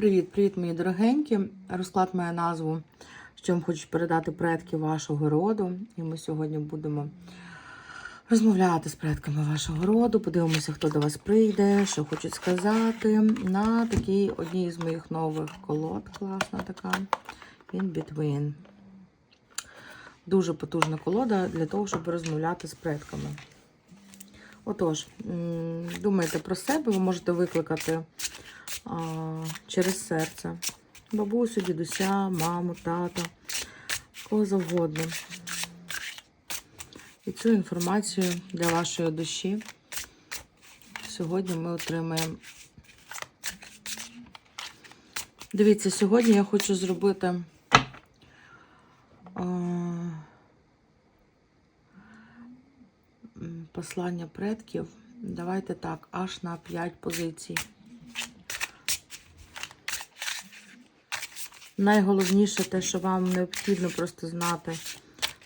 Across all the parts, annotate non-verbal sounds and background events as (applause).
Привіт, привіт, мої дорогенькі. Розклад має назву, що вам хочуть передати предки вашого роду. І ми сьогодні будемо розмовляти з предками вашого роду. Подивимося, хто до вас прийде, що хочуть сказати. На такій одній з моїх нових колод. Класна така. In Between. Дуже потужна колода для того, щоб розмовляти з предками. Отож, думайте про себе, ви можете викликати а, через серце. Бабусю, дідуся, маму, тата, кого завгодно. І цю інформацію для вашої душі сьогодні ми отримаємо. Дивіться, сьогодні я хочу зробити послання предків. Давайте так, аж на 5 позицій. Найголовніше те, що вам необхідно просто знати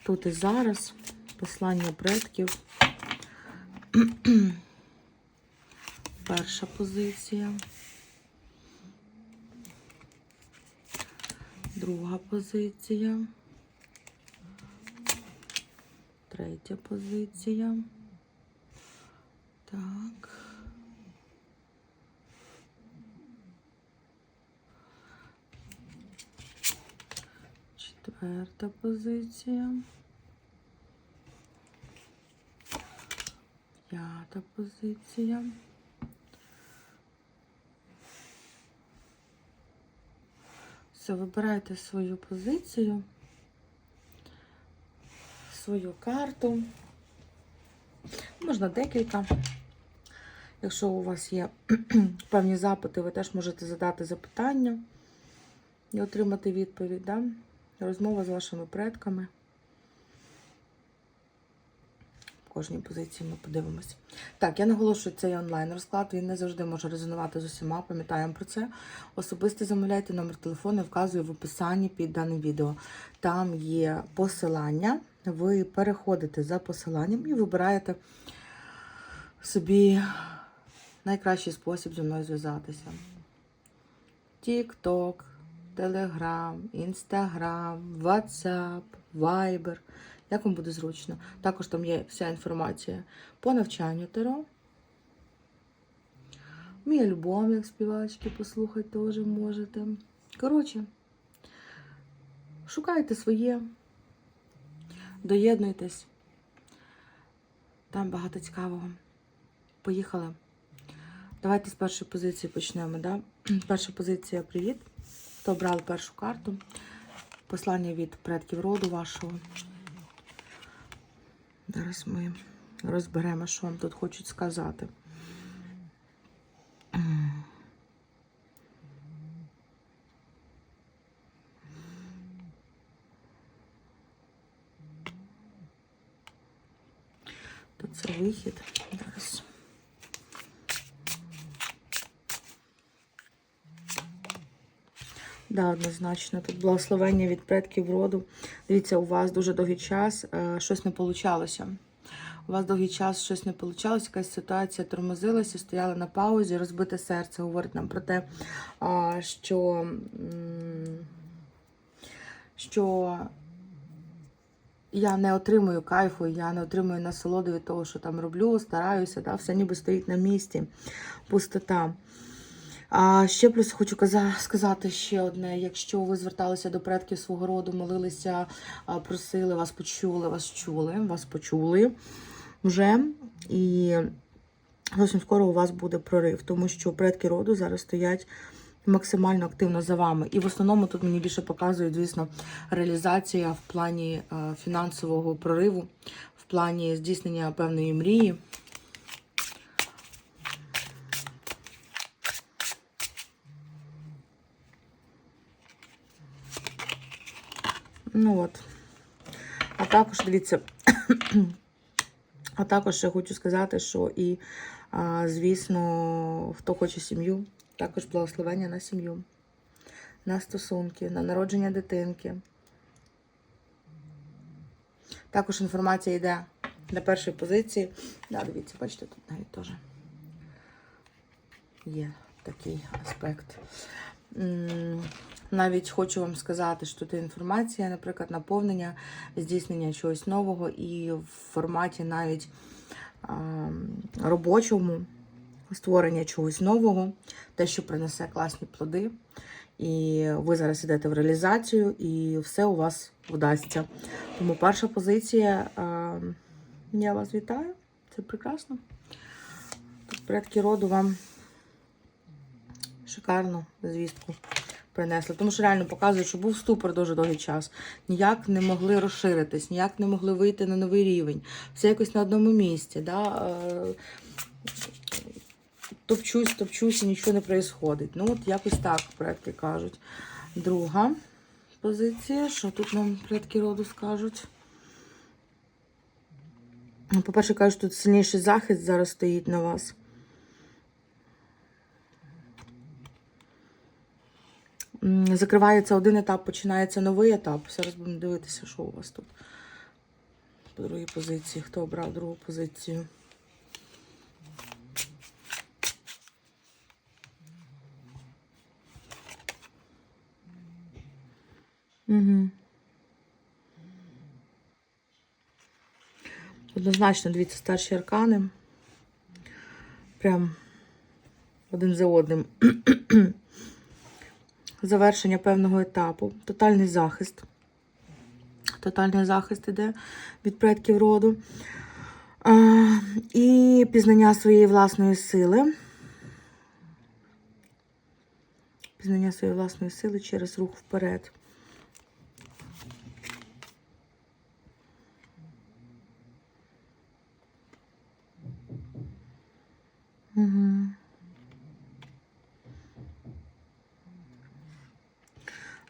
тут і зараз. Послання предків. (clears throat) Перша позиція. Друга позиція. Третя позиція. Так. Четверта позиція. П'ята позиція. Все, вибирайте свою позицію, свою карту. Можна декілька. Якщо у вас є (clears throat) певні запити, ви теж можете задати запитання і отримати відповідь. Да? Розмова з вашими предками. Кожній позиції ми подивимось. Так, я наголошую цей онлайн розклад. Він не завжди може резонувати з усіма. Пам'ятаємо про це. Особисто замовляйте номер телефону, вказую в описанні під даним відео. Там є посилання. Ви переходите за посиланням і вибираєте собі найкращий спосіб зі мною зв'язатися. TikTok, Telegram, Instagram, WhatsApp, Viber. Як вам буде зручно. Також там є вся інформація по навчанню Таро. Мій альбом, як співачки, послухати теж можете. Коротше, шукайте своє, доєднуйтесь. Там багато цікавого. Поїхали. Давайте з першої позиції почнемо. Да? Перша позиція привіт. Хто брав першу карту? Послання від предків роду вашого. Зараз ми розберемо, що вам тут хочуть сказати. Тут це вихід. Зараз. Да, однозначно. Тут благословення від предків роду. Дивіться, у вас дуже довгий час е, щось не получалося. У вас довгий час щось не вийшло, якась ситуація тормозилася, стояла на паузі, розбите серце говорить нам про те, що, що я не отримую кайфу, я не отримую насолоду від того, що там роблю, стараюся, да, все ніби стоїть на місці, пустота. А ще плюс хочу сказати ще одне: якщо ви зверталися до предків свого роду, молилися, просили, вас почули, вас чули, вас почули вже. І зовсім скоро у вас буде прорив, тому що предки роду зараз стоять максимально активно за вами. І в основному тут мені більше показують, звісно, реалізація в плані фінансового прориву, в плані здійснення певної мрії. Ну от. А також дивіться. (clears throat) А також ще хочу сказати, що і, звісно, хто хоче сім'ю, також благословення на сім'ю, на стосунки, на народження дитинки. Також інформація йде на першої позиції. Да, дивіться, бачите, тут навіть теж є такий аспект. Навіть хочу вам сказати, що тут інформація, наприклад, наповнення, здійснення чогось нового і в форматі навіть робочому створення чогось нового, те, що принесе класні плоди. І ви зараз йдете в реалізацію, і все у вас вдасться. Тому перша позиція. Я вас вітаю. Це прекрасно. Предки роду вам шикарну звістку принесли. Тому що реально показує, що був ступор дуже довгий час. Ніяк не могли розширитись, ніяк не могли вийти на новий рівень. Все якось на одному місці. Да? Е, Топчусь, топчусь і нічого не відбувається. Ну, от якось так предки кажуть. Друга позиція. Що тут нам предки роду скажуть? Ну, По-перше, кажуть, тут сильніший захист зараз стоїть на вас. Закривається один етап, починається новий етап. Зараз будемо дивитися, що у вас тут. По другій позиції. Хто обрав другу позицію? Угу. Однозначно, дивіться, старші аркани. Прям один за одним. Завершення певного етапу. Тотальний захист. Тотальний захист іде від предків роду. А, і пізнання своєї власної сили. Пізнання своєї власної сили через рух вперед.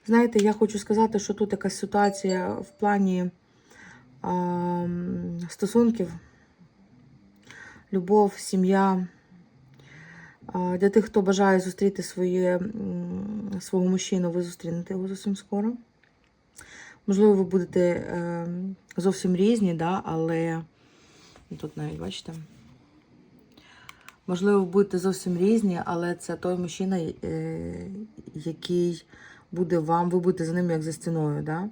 Знаєте, я хочу сказати, що тут якась ситуація в плані а, стосунків, любов, сім'я. Для тих, хто бажає зустріти своє, свого мужчину, ви зустрінете його зовсім скоро. Можливо, ви будете е, зовсім різні, да, але тут навіть бачите. Можливо, ви будете зовсім різні, але це той мужчина, е, який буде вам, ви будете за ним як за стіною. Да?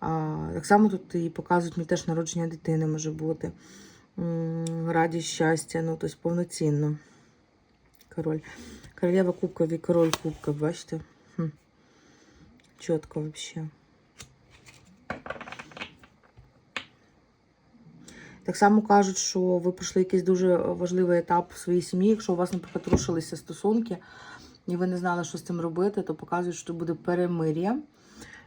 А, так само тут і показують мені теж народження дитини може бути. Радість, щастя, ну, тобто повноцінно. Король. Королева кубків і король кубків, бачите? Хм. Чітко взагалі. Так само кажуть, що ви пройшли якийсь дуже важливий етап в своїй сім'ї. Якщо у вас, наприклад, рушилися стосунки, і ви не знали, що з цим робити, то показують, що буде перемир'я.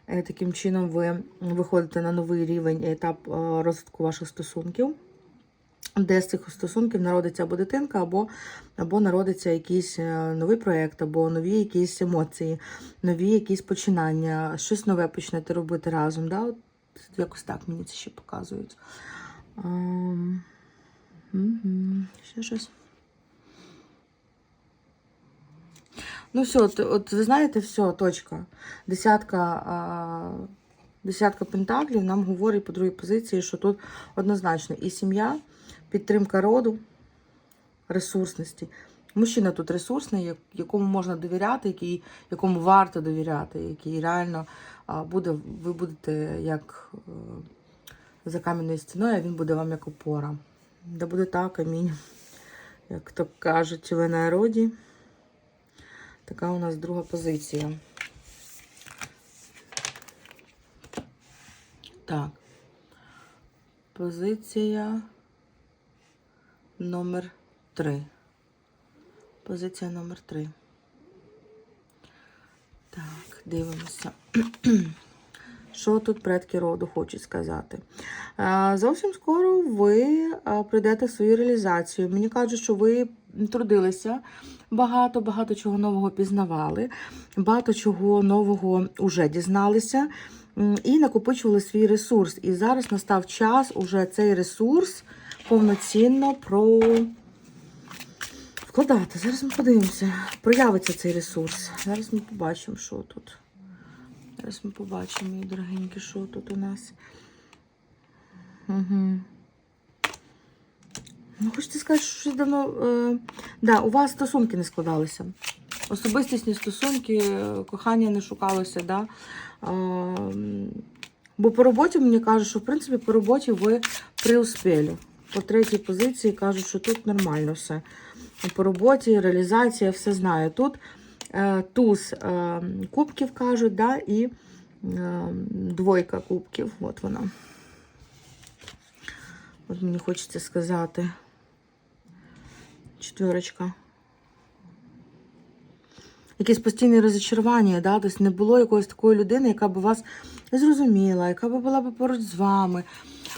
Е, Таким чином, ви виходите на новий рівень етап е, розвитку ваших стосунків, де з цих стосунків народиться або дитинка, або, або народиться якийсь е, новий проєкт, або нові якісь емоції, нові якісь починання, щось нове почнете робити разом. Да? От якось так мені це ще показують. Ще щось. Ну, все, от, от ви знаєте, все, точка. Десятка, а, десятка пентаклів нам говорить по другій позиції, що тут однозначно і сім'я, підтримка роду, ресурсності. Мужчина тут ресурсний, якому можна довіряти, який, якому варто довіряти, який реально буде, ви будете як е, за кам'яною стіною, а він буде вам як опора. Да буде так, амінь. Як то кажуть в народі. Така у нас друга позиція. Так. Позиція номер 3. Позиція номер 3. Так, дивимося. (clears throat) Що тут предки роду хочуть сказати? Зовсім скоро ви прийдете в свою реалізацію. Мені кажуть, що ви трудилися багато, багато чого нового пізнавали, багато чого нового вже дізналися і накопичували свій ресурс. І зараз настав час уже цей ресурс повноцінно про. Вкладати. Зараз ми подивимося. Проявиться цей ресурс. Зараз ми побачимо, що тут. Зараз ми побачимо, мої дорогенькі, що тут у нас. Угу. Ну, хочете сказати, що щось давно. Е, да, у вас стосунки не складалися. особистісні стосунки, е, кохання не шукалося. Да? М, бо по роботі мені кажуть, що в принципі по роботі ви преуспілі. По третій позиції кажуть, що тут нормально все. По роботі, реалізація, все знаю. Тут е, туз е, кубків кажуть, да, і е, двойка кубків. От вона. От мені хочеться сказати. Четверочка. Якесь постійне розчарування, да? тобто не було якоїсь такої людини, яка б вас зрозуміла, яка б була б поруч з вами,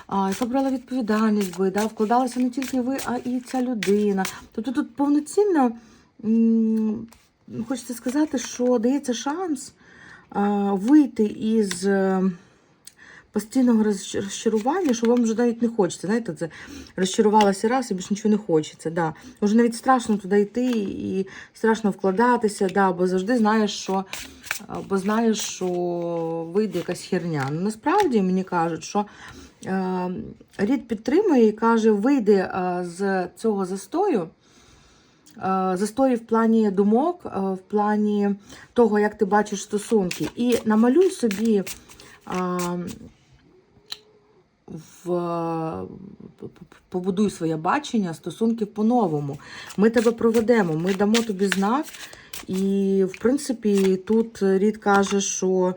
яка брала відповідальність би, да? вкладалася не тільки ви, а і ця людина. Тобто тут повноцінно хочеться сказати, що дається шанс вийти із. е, Постійного розчарування, що вам вже навіть не хочеться. Знаєте, це розчарувалася раз і більше нічого не хочеться. Да. Вже навіть страшно туди йти і страшно вкладатися, да, бо завжди знаєш, що бо знаєш, що вийде якась херня. Ну, насправді мені кажуть, що е, рід підтримує і каже, вийди е, з цього застою. Е, Застої в плані думок, е, в плані того, як ти бачиш стосунки, і намалюй собі в, побудуй своє бачення стосунків по-новому. Ми тебе проведемо, ми дамо тобі знак. І, в принципі, тут Рід каже, що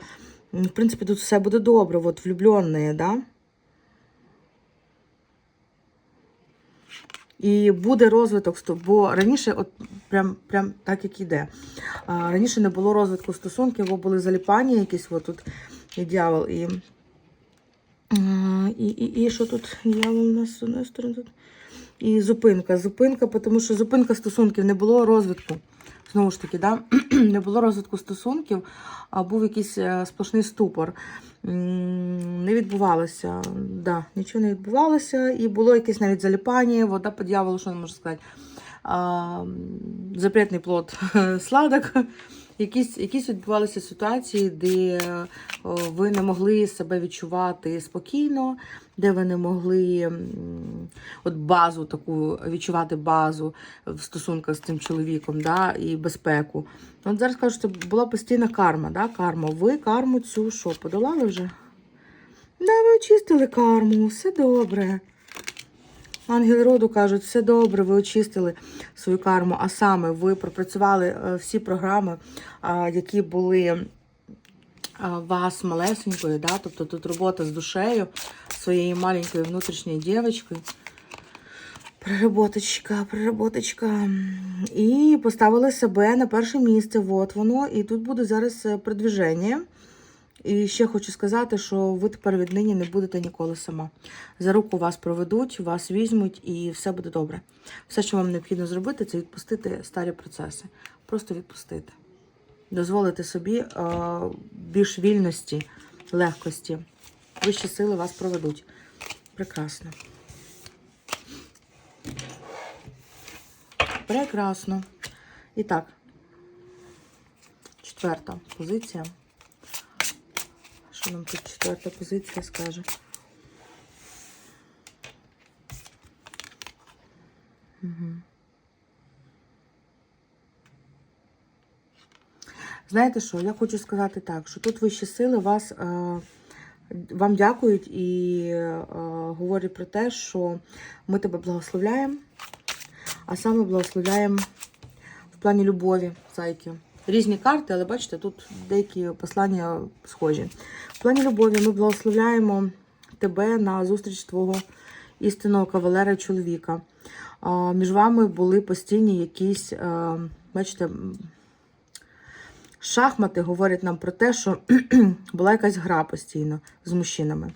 в принципі тут все буде добре, от влюблені, да? І буде розвиток, бо раніше, от прям, прям так як іде. Раніше не було розвитку стосунків, бо були заліпання якісь, от тут і дьявол, і І, і, і що тут дьявол у нас з одної сторони тут. І зупинка. Зупинка, тому що зупинка стосунків не було розвитку. Знову ж таки, да? (clears throat) не було розвитку стосунків, а був якийсь е, сплошний ступор. Не відбувалося. Да, нічого не відбувалося. І було якесь навіть заліпання, вода по дьяволу, що не можу сказати. А, запретний плод (laughs) сладок. Якісь, якісь відбувалися ситуації, де ви не могли себе відчувати спокійно, де ви не могли от базу таку відчувати базу в стосунках з цим чоловіком, да, і безпеку. От зараз кажу, що це була постійна карма, да, карма. Ви карму цю що, подолали вже? Да, ви очистили карму, все добре. Ангели роду кажуть, все добре, ви очистили свою карму, а саме ви пропрацювали е, всі програми, які були вас малесенькою, да? тобто тут робота з душею своєю маленькою внутрішньою дівчинкою. Приработочка, приработочка. І поставили себе на перше місце. От воно. І тут буде зараз е, продвіження. І ще хочу сказати, що ви тепер віднині не будете ніколи сама. За руку вас проведуть, вас візьмуть, і все буде добре. Все, що вам необхідно зробити, це відпустити старі процеси. Просто відпустити. Дозволити собі е, більш вільності, легкості. Вищі сили вас проведуть. Прекрасно. Прекрасно. І так, четверта позиція. Що нам тут четверта позиція скаже? Угу. Знаєте що, я хочу сказати так, що тут вищі сили вас, е, вам дякують і е, говорять про те, що ми тебе благословляємо, а саме благословляємо в плані любові, зайки. Різні карти, але бачите, тут деякі послання схожі. В плані любові ми благословляємо тебе на зустріч твого істинного кавалера чоловіка. Між вами були постійні якісь, е, бачите, шахмати говорять нам про те, що (clears throat) була якась гра постійно з мужчинами.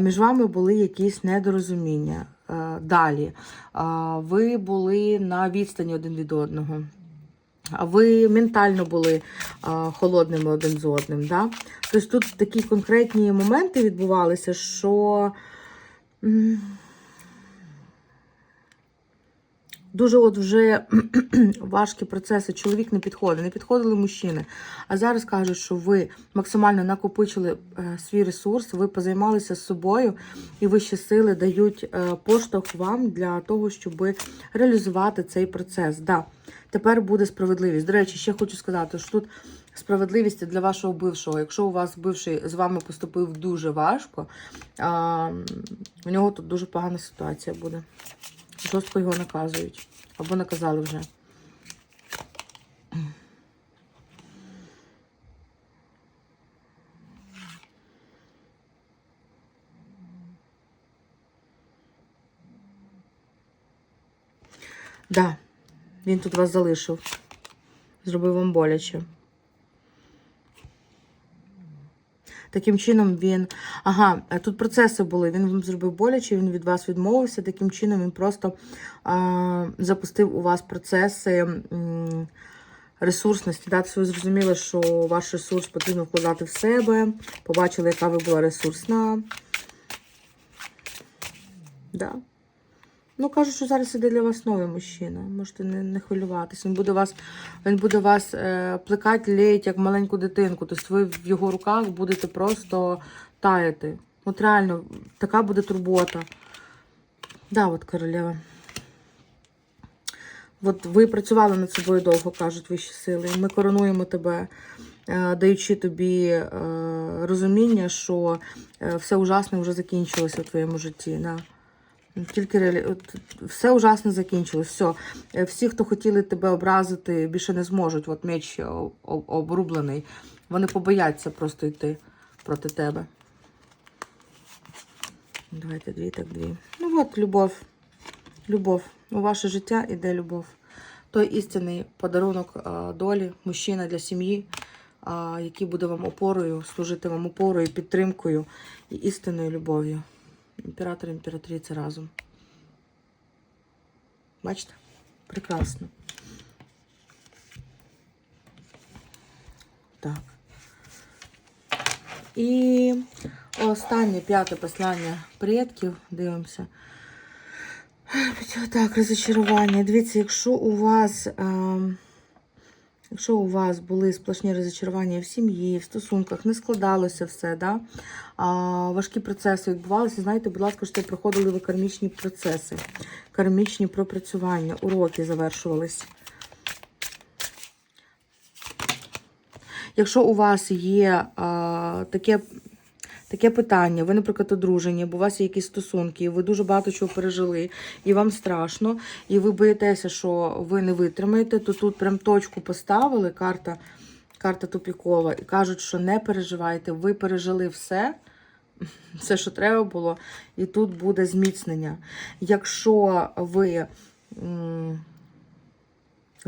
Між вами були якісь недорозуміння. Далі. Ви були на відстані один від одного. Ви ментально були а, холодними один з одним. Да? Тобто тут такі конкретні моменти відбувалися, що дуже от вже (clears throat) важкі процеси. Чоловік не підходить, не підходили мужчини. А зараз кажуть, що ви максимально накопичили е, свій ресурс, ви позаймалися з собою, і вищі сили дають е, поштовх вам для того, щоб реалізувати цей процес. Да. Тепер буде справедливість. До речі, ще хочу сказати, що тут справедливість для вашого бившого. Якщо у вас бивший з вами поступив дуже важко, у нього тут дуже погана ситуація буде. Жорстко його наказують. Або наказали вже. Да, він тут вас залишив. Зробив вам боляче. Таким чином він. Ага, тут процеси були. Він вам зробив боляче, він від вас відмовився. Таким чином він просто а, запустив у вас процеси ресурсності. Да? Ви зрозуміли, що ваш ресурс потрібно вкладати в себе. Побачили, яка ви була ресурсна. Да. Ну, кажуть, що зараз іде для вас новий мужчина. Можете не, не хвилюватися. Він буде вас, він буде вас е, плекати, леять, як маленьку дитинку. Тобто ви в його руках будете просто таяти. От реально, така буде турбота. Да, от королева. От ви працювали над собою довго, кажуть вищі сили. Ми коронуємо тебе, е, даючи тобі е, розуміння, що е, все ужасне вже закінчилося в твоєму житті. Да. Тільки реалі... от, все ужасно закінчилось. Все. Е, Всі, хто хотіли тебе образити, більше не зможуть. От меч обрублений. Вони побояться просто йти проти тебе. Давайте дві, так дві. Ну от, любов. Любов. У ваше життя іде любов. Той істинний подарунок а, долі, мужчина для сім'ї, а, який буде вам опорою, служити вам опорою, підтримкою і істинною любов'ю. Імператор, імператриця разом. Бачите? Прекрасно. Так. І останнє п'яте послання предків. Дивимося. Так, розочарування. Дивіться, якщо у вас. ем, Якщо у вас були сплошні розочарування в сім'ї, в стосунках, не складалося все, да? а, важкі процеси відбувалися, знаєте, будь ласка, що це проходили ви кармічні процеси, кармічні пропрацювання, уроки завершувались. Якщо у вас є а, таке, таке питання, ви, наприклад, одружені, або у вас є якісь стосунки, і ви дуже багато чого пережили, і вам страшно, і ви боїтеся, що ви не витримаєте, то тут прям точку поставили, карта, карта тупікова, і кажуть, що не переживайте, ви пережили все. (laughs) Все, що треба було, і тут буде зміцнення. Якщо ви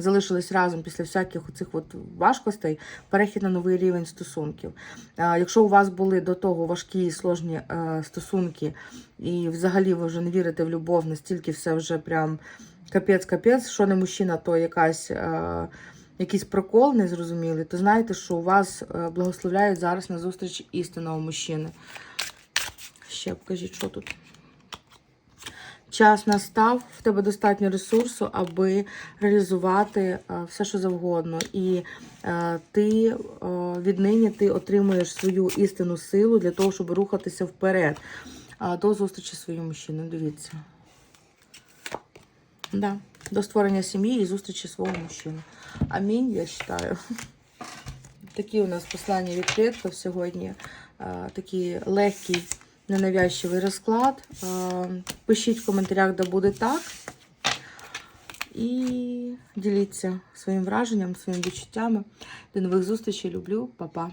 залишились разом після всяких цих от важкостей, перехід на новий рівень стосунків. Якщо у вас були до того важкі і сложні е, стосунки, і взагалі ви вже не вірите в любов, настільки все вже прям капець-капець, що не мужчина, то якась. е, Якийсь прокол незрозумілий, то знаєте, що у вас е, благословляють зараз на зустріч істинного мужчини. Ще покажіть, що тут. Час настав, в тебе достатньо ресурсу, аби реалізувати е, все, що завгодно. І е, ти е, віднині ти отримуєш свою істинну силу для того, щоб рухатися вперед. До зустрічі зі своїм. Дивіться. Да. До створення сім'ї і зустрічі свого мужчини. Амінь, я вважаю. Такі у нас послання від предків сьогодні. Такий легкий, ненавязчивий розклад. Е, Пишіть в коментарях, де буде так. І діліться своїм враженням, своїми відчуттями. До нових зустрічей. Люблю, Па-па.